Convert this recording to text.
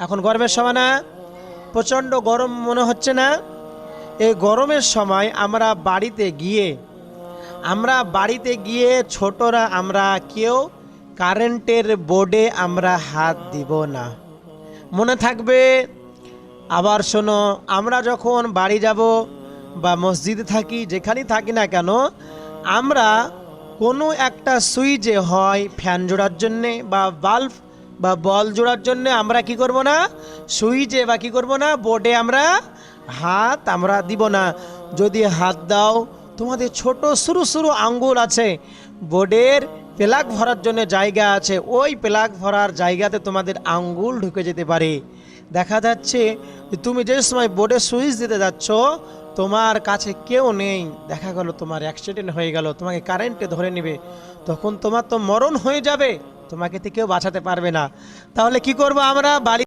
এখন গরমের সময় না, প্রচণ্ড গরম মনে হচ্ছে না? এই গরমের সময় আমরা বাড়িতে গিয়ে, আমরা বাড়িতে গিয়ে ছোটরা, আমরা কেউ কারেন্টের বোর্ডে আমরা হাত দিব না। মনে থাকবে, আবার শোনো, আমরা যখন বাড়ি যাব বা মসজিদে থাকি, যেখানেই থাকি না কেন, আমরা কোনো একটা সুইচে হয় ফ্যান জোড়ার জন্যে বা বাল্ব বা বল জোড়ার জন্যে আমরা কি করব না? সুইচে বা কি করব না? বোর্ডে আমরা হাত আমরা দিব না। যদি হাত দাও, তোমাদের ছোট সরু সরু আঙ্গুল আছে, বোর্ডের প্লাগ ভরার জন্য জায়গা আছে, ওই প্লাগ ভরার জায়গাতে তোমাদের আঙ্গুল ঢুকে যেতে পারে। দেখা যাচ্ছে তুমি যে সময় বোর্ডে সুইচ দিতে যাচ্ছ, তোমার কাছে কেউ নেই। দেখা গেল তোমার অ্যাক্সিডেন্ট হয়ে গেল, তোমাকে কারেন্টে ধরে নেবে। তখন তোমার তো মরণ হয়ে যাবে। তোমাকে তো কেউ বাঁচাতে পারবে না। তাহলে কি করব আমরা? বাড়ি